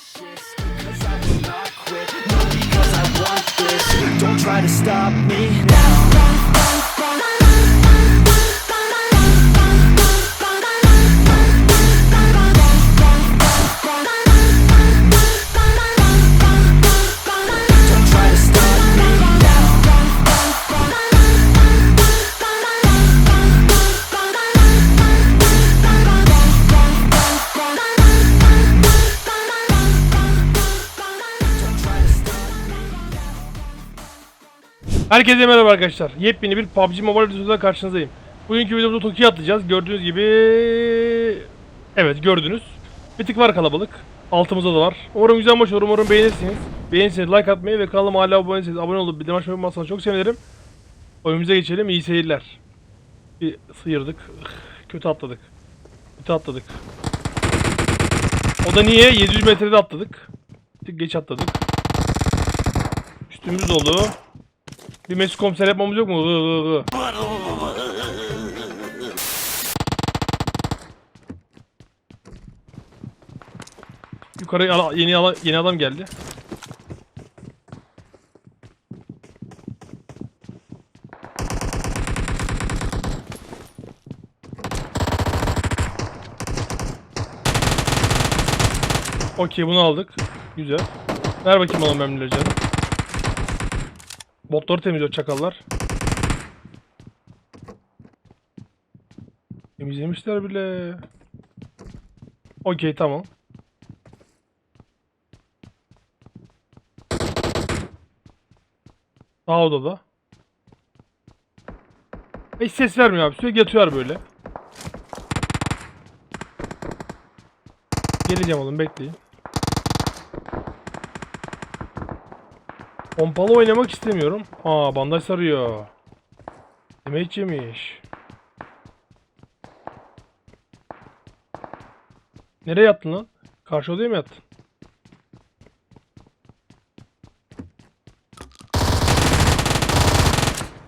cautious, 'cause I will not quit. Because I want this. Don't try to stop me now. Herkese merhaba arkadaşlar. Yepyeni bir PUBG Mobile videosuyla karşınızdayım. Bugünkü videomuzda Toki'ye atlayacağız. Gördüğünüz gibi... Evet gördünüz. Bir tık var kalabalık. Altımızda da var. Umarım güzel maç olur. Umarım beğenirsiniz. Beğenirseniz like atmayı ve kanalıma hala abone değilseniz abone olup bildirim açmayı unutmazsanız çok sevinirim. Oyunumuza geçelim. İyi seyirler. Bir sıyırdık. Kötü atladık. Kötü atladık. O da niye? 700 metrede atladık. Bir tık geç atladık. Üstümüz dolu. Bir Mesut komiser yapmamız yok mu? Hı. Yukarı ala- yeni yeni adam geldi. Okey bunu aldık. Güzel. Ver bakayım bana memnunları canım. Botları temizliyor çakallar. Temizlemişler bile. Okey tamam. Sağ odada. Hiç ses vermiyor abi. Sürekli yatıyor böyle. Geleceğim oğlum bekleyin. Pompalı oynamak istemiyorum. Aa bandaj sarıyor. Demek yemiş. Nereye yattın lan? Karşı odaya mı yattın?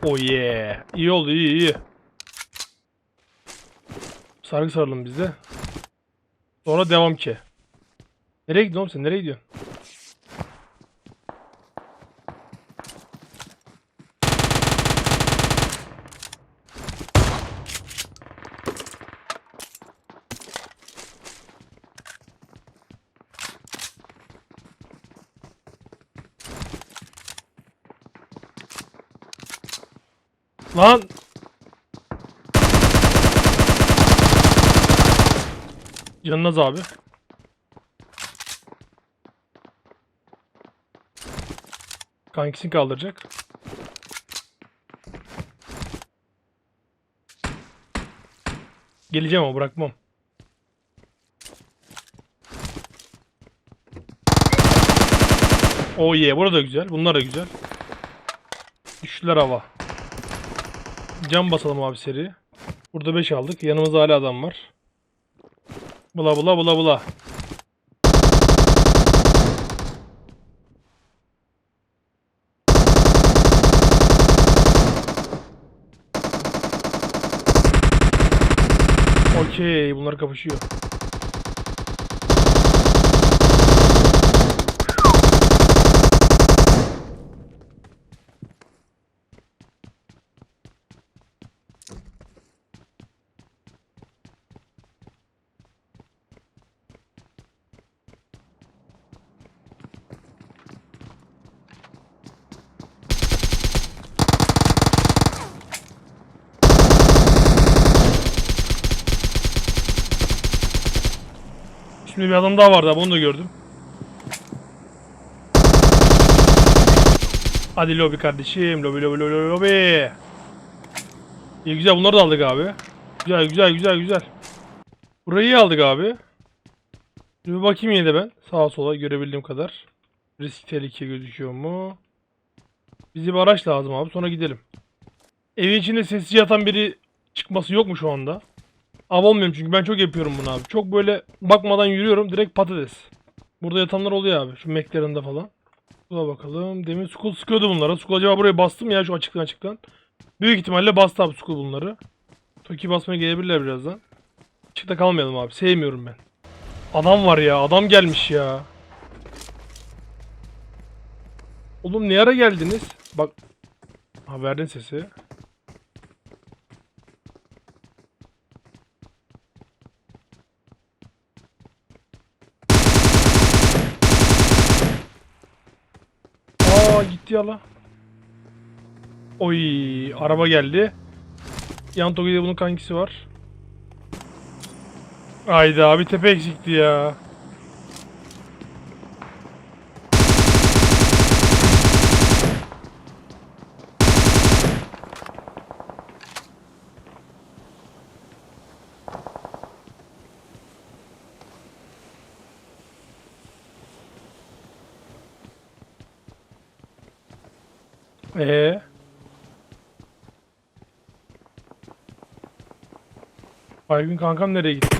Oh yeah. İyi oldu iyi iyi. Sargı saralım biz de. Sonra devam ki. Nereye gidiyorsun sen? Nereye gidiyorsun? Lan! Canınız abi. Kankisini kaldıracak. Geleceğim ama bırakmam. Oh yeah, burada güzel. Bunlar da güzel. Düştüler hava. Cam basalım abi seri. Burada 5 aldık. Yanımızda hala adam var. Bula bula bula bula. Okey, bunlar kapışıyor. Şimdi bir adam daha vardı abi onu da gördüm. Hadi lobi kardeşim. Lobi lobi lobi lobi. İyi güzel bunları da aldık abi. Güzel güzel güzel güzel. Burayı aldık abi. Şimdi bir bakayım yine de ben. Sağa sola görebildiğim kadar. Risk tehlike gözüküyor mu? Bize bir araç lazım abi sonra gidelim. Evin içinde sessiz yatan biri çıkması yok mu şu anda? Av olmuyorum çünkü ben çok yapıyorum bunu abi. Çok böyle bakmadan yürüyorum direkt patates. Burada yatanlar oluyor abi şu meklerinde falan. Buna bakalım. Demin Skull sıkıyordu bunlara. Skull acaba buraya bastım ya şu açıktan açıktan. Büyük ihtimalle bastı abi Skull bunları. Toki basmaya gelebilirler birazdan. Açıkta kalmayalım abi. Sevmiyorum ben. Adam var ya. Adam gelmiş ya. Oğlum ne ara geldiniz? Bak. Ha verdin sesi. Yala. Oy araba geldi. Yan Toki'de bunun kankisi var. Hayda abi tepe eksikti ya. Baygın kankam nereye gitti?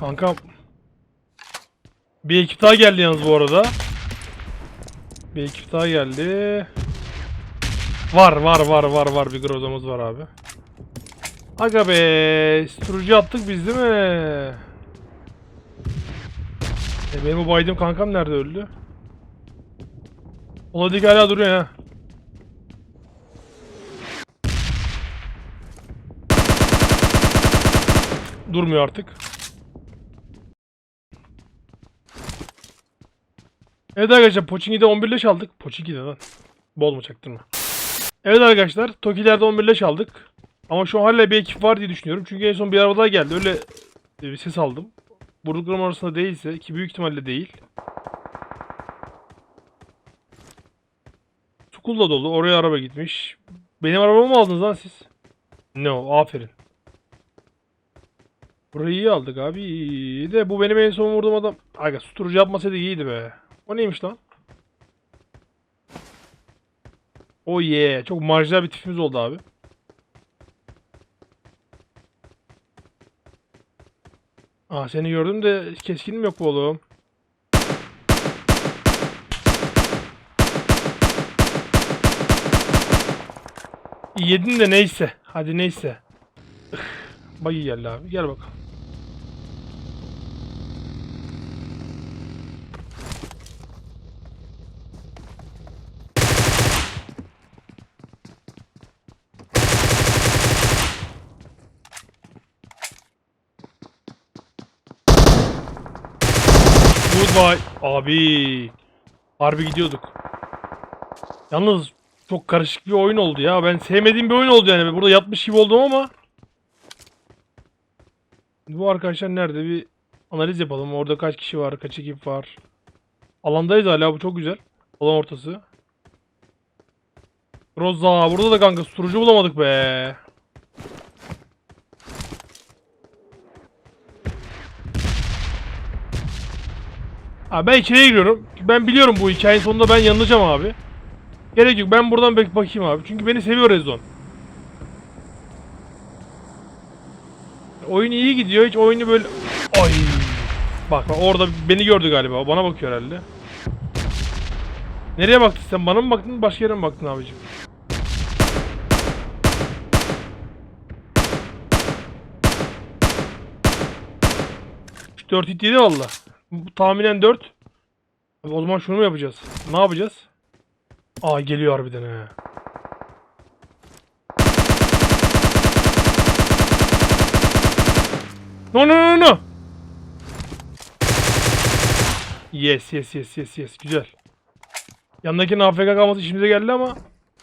Kankam. Bir ekip daha geldi yalnız bu arada. Bir ekip daha geldi. Var var var var var bir grozamız var abi. Aga be, susturucu attık biz değil mi? E benim o baydım kankam nerede öldü? Oladik hala duruyor ha. Durmuyor artık. Evet arkadaşlar Pochinki'de 11 leş aldık. Pochinki'de lan. Bol mu çaktırma. Evet arkadaşlar Toki'lerde 11 leş aldık. Ama şu an hala bir ekip var diye düşünüyorum. Çünkü en son bir araba daha geldi. Öyle e, bir ses aldım. Vurduklarım arasında değilse ki büyük ihtimalle değil. Sukul da dolu. Oraya araba gitmiş. Benim arabamı mı aldınız lan siz? No. Aferin. Burayı aldık abi. De bu benim en son vurduğum adam. Aga susturucu yapmasaydı iyiydi be. O neymiş lan? Oh yeah. Çok marjinal bir tipimiz oldu abi. Aa seni gördüm de keskinim yok bu oğlum. Yedin de neyse. Hadi neyse. Bagi geldi abi. Gel bakalım. Goodbye. Abi. Harbi gidiyorduk. Yalnız çok karışık bir oyun oldu ya. Ben sevmediğim bir oyun oldu yani. Burada yatmış gibi oldum ama. Bu arkadaşlar nerede? Bir analiz yapalım. Orada kaç kişi var? Kaç ekip var? Alandayız hala. Bu çok güzel. Alan ortası. Roza. Burada da kanka susturucu bulamadık be. Abi ben içeriye giriyorum. Ben biliyorum bu hikayenin sonunda ben yanılacağım abi. Gerek yok. Ben buradan bek bakayım abi. Çünkü beni seviyor Rezon. Oyun iyi gidiyor. Hiç oyunu böyle... Ay. Bak bak orada beni gördü galiba. Bana bakıyor herhalde. Nereye baktın sen? Bana mı baktın? Başka yere mi baktın abicim? Dört hit yedi valla. Bu tahminen 4. Abi o zaman şunu mu yapacağız? Ne yapacağız? Aa geliyor harbiden he. No no no no. Yes yes yes yes yes güzel. Yanındakinin AFK kalması işimize geldi ama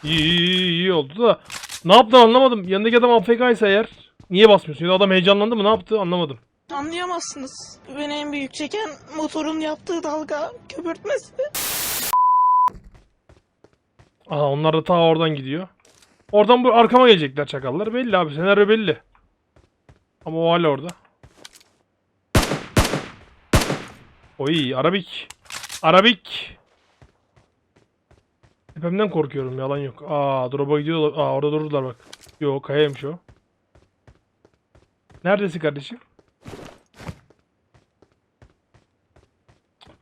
iyi iyi, iyi oldu da ne yaptın anlamadım. Yanındaki adam AFK ise eğer niye basmıyorsun? Ya da adam heyecanlandı mı ne yaptı anlamadım. Anlayamazsınız. Beni en büyük çeken motorun yaptığı dalga köpürtmesi. Aha onlar da ta oradan gidiyor. Oradan bu arkama gelecekler çakallar. Belli abi senaryo belli. Ama o hala orada. Oy Arabik. Arabik. Tepemden korkuyorum yalan yok. Aa drop'a gidiyorlar. Aa orada durdular bak. Yo kayaymış o. Neredesin kardeşim?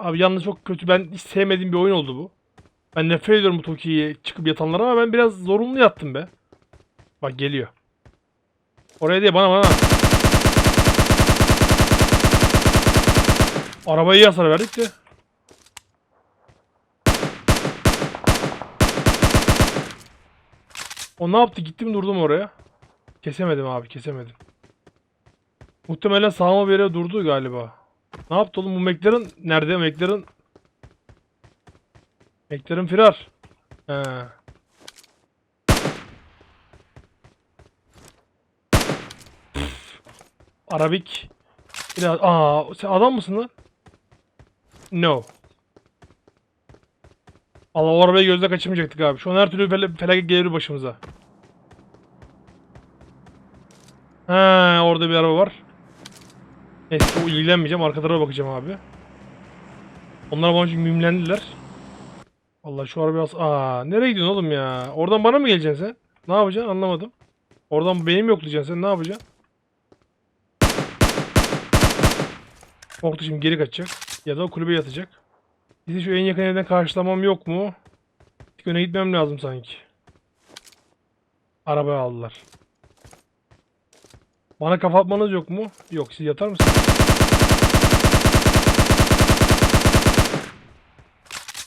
Abi yalnız çok kötü. Ben hiç sevmediğim bir oyun oldu bu. Ben nefret ediyorum bu Toki'ye çıkıp yatanlara ama ben biraz zorunlu yattım be. Bak geliyor. Oraya değil bana bana. Arabaya iyi hasar verdik de. O ne yaptı? Gittim durdum oraya. Kesemedim abi kesemedim. Muhtemelen sağıma bir yere durdu galiba. Ne yaptı oğlum bu McLaren nerede? McLaren McLaren firar. He. Arabik. Biraz aa sen adam mısın lan? No. Allah o arabayı gözle kaçırmayacaktık abi. Şu an her türlü fel felaket gelir başımıza. He orada bir araba var. Neyse çok ilgilenmeyeceğim. Arka tarafa bakacağım abi. Onlar bana çünkü mimlendiler. Allah şu arabayı as... Aa nereye gidiyorsun oğlum ya? Oradan bana mı geleceksin sen? Ne yapacaksın anlamadım. Oradan benim yoklayacaksın sen ne yapacaksın? Korktu şimdi geri kaçacak. Ya da o kulübe yatacak. Bizi şu en yakın evden karşılamam yok mu? Bir öne gitmem lazım sanki. Arabaya aldılar. Bana kafa atmanız yok mu? Yok siz yatar mısınız?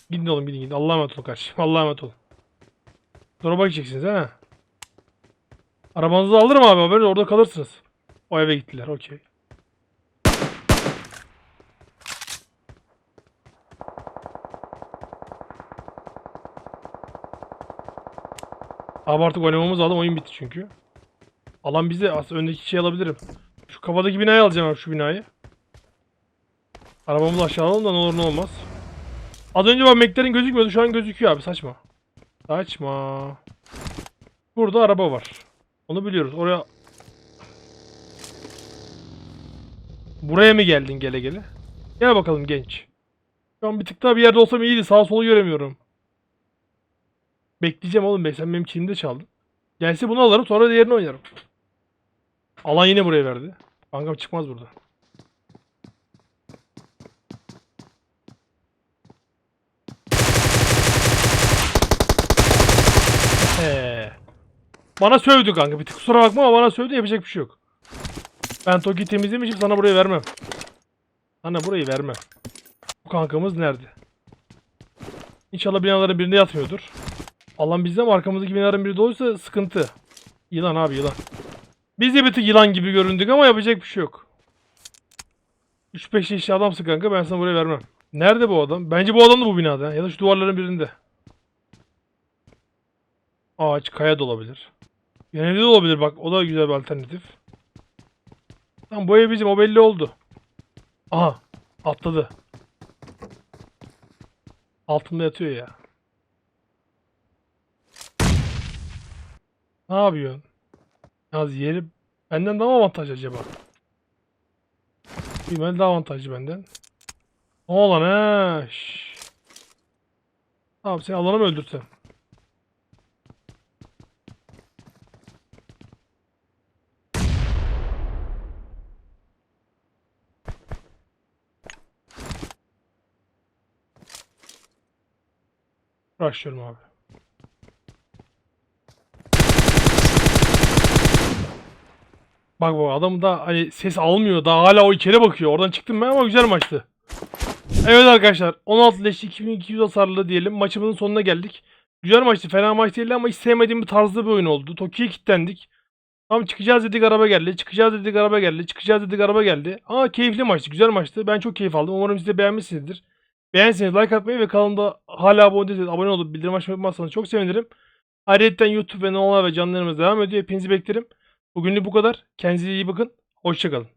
Gidin oğlum gidin gidin. Allah'a emanet olun kardeşim. Allah'a emanet olun. Drop'a gideceksiniz ha. Arabanızı alırım abi haberiniz orada kalırsınız. O eve gittiler okey. Abi artık oynamamız lazım. Oyun bitti çünkü. Alan bize. Aslında öndeki şey alabilirim. Şu kafadaki binayı alacağım abi şu binayı. Arabamızı aşağı alalım da ne olur ne olmaz. Az önce bak McLaren gözükmüyordu. Şu an gözüküyor abi. Saçma. Saçma. Burada araba var. Onu biliyoruz. Oraya... Buraya mı geldin gele gele? Gel bakalım genç. Şu an bir tık daha bir yerde olsam iyiydi. Sağ solu göremiyorum. Bekleyeceğim oğlum be. Sen benim kilimde çaldın. Gelse bunu alırım sonra diğerini oynarım. Alan yine buraya verdi. Kankam çıkmaz burada. He. Bana sövdü kanka. Bir tık kusura bakma ama bana sövdü yapacak bir şey yok. Ben Toki temizlemişim sana burayı vermem. Sana burayı vermem. Bu kankamız nerede? İnşallah binaların birinde yatmıyordur. Allah'ım bizde mi arkamızdaki binaların biri doluysa sıkıntı. Yılan abi yılan. Biz de bir tık yılan gibi göründük ama yapacak bir şey yok. 3-5 yaşlı adamsın kanka ben sana buraya vermem. Nerede bu adam? Bence bu adam da bu binada ya da şu duvarların birinde. Ağaç, kaya da olabilir. Genelde de olabilir bak o da güzel bir alternatif. Tamam bu ev bizim o belli oldu. Aha atladı. Altında yatıyor ya. Ne yapıyorsun? Yalnız yeri benden daha avantajlı acaba? Bilmem daha avantajlı benden. Ne olan he? Tamam seni alanı mı öldürsem? Rushlıyorum abi. Bak bak adam da hani ses almıyor. Daha hala o içeri bakıyor. Oradan çıktım ben ama güzel maçtı. Evet arkadaşlar 16 leş 2200 hasarlı diyelim. Maçımızın sonuna geldik. Güzel maçtı. Fena maç değildi ama hiç sevmediğim bir tarzda bir oyun oldu. Toki'ye kilitlendik. Tamam çıkacağız dedik araba geldi. Çıkacağız dedik araba geldi. Çıkacağız dedik araba geldi. Ama keyifli maçtı. Güzel maçtı. Ben çok keyif aldım. Umarım siz de beğenmişsinizdir. Beğenseniz like atmayı ve kanalımda hala abone değilseniz abone olup bildirim açmayı unutmazsanız çok sevinirim. Ayrıca YouTube ve Nola ve canlarımız devam ediyor. Hepinizi beklerim. Bugünlük bu kadar. Kendinize iyi bakın. Hoşçakalın.